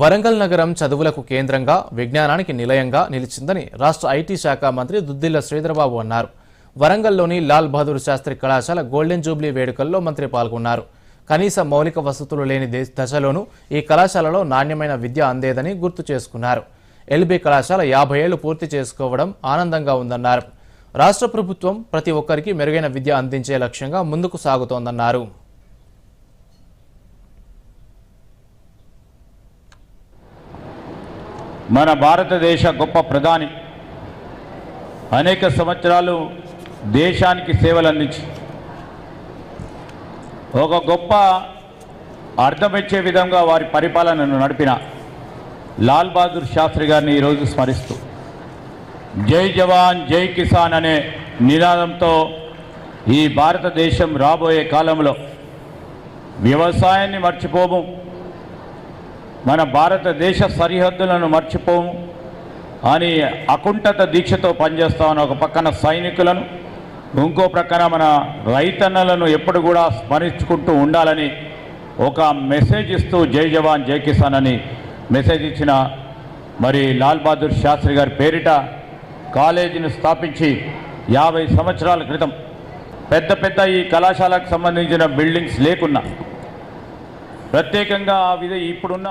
వరంగల్ నగరం చదువులకు కేంద్రంగా విజ్ఞానానికి నిలయంగా నిలిచిందని రాష్ట్ర ఐటీ శాఖ మంత్రి దుద్దిల్ల శ్రీధరబాబు అన్నారు. వరంగల్లోని లాల్ బహదూర్ శాస్త్రి కళాశాల గోల్డెన్ జూబ్లీ వేడుకల్లో మంత్రి పాల్గొన్నారు. కనీస మౌలిక వసతులు లేని దశలోనూ ఈ కళాశాలలో నాణ్యమైన విద్య అందేదని గుర్తు చేసుకున్నారు. ఎల్బీ కళాశాల యాభై ఏళ్ళు పూర్తి చేసుకోవడం ఆనందంగా ఉందన్నారు. రాష్ట్ర ప్రభుత్వం ప్రతి ఒక్కరికి మెరుగైన విద్య అందించే లక్ష్యంగా ముందుకు సాగుతోందన్నారు. మన భారతదేశ గొప్ప ప్రధాని అనేక సంవత్సరాలు దేశానికి సేవలు అందించి ఒక గొప్ప అర్థమిచ్చే విధంగా వారి పరిపాలనను నడిపిన లాల్ బహదూర్ శాస్త్రి గారిని ఈరోజు స్మరిస్తూ జై జవాన్ జై కిసాన్ అనే నినాదంతో ఈ భారతదేశం రాబోయే కాలంలో వ్యవసాయాన్ని మర్చిపోము. మన భారతదేశ సరిహద్దులను మర్చిపోము. అని అకుంఠత దీక్షతో పనిచేస్తామని ఒక పక్కన సైనికులను ఇంకో ప్రక్కన మన రైతన్నలను ఎప్పుడు కూడా స్మరించుకుంటూ ఉండాలని ఒక మెసేజ్ ఇస్తూ జై జవాన్ జై కిసాన్ అని మెసేజ్ ఇచ్చిన మరి లాల్ బహదూర్ శాస్త్రి గారి పేరిట కాలేజీని స్థాపించి యాభై సంవత్సరాల క్రితం పెద్ద పెద్ద ఈ కళాశాలకు సంబంధించిన బిల్డింగ్స్ లేకున్నా ప్రత్యేకంగా విధ ఇప్పుడున్న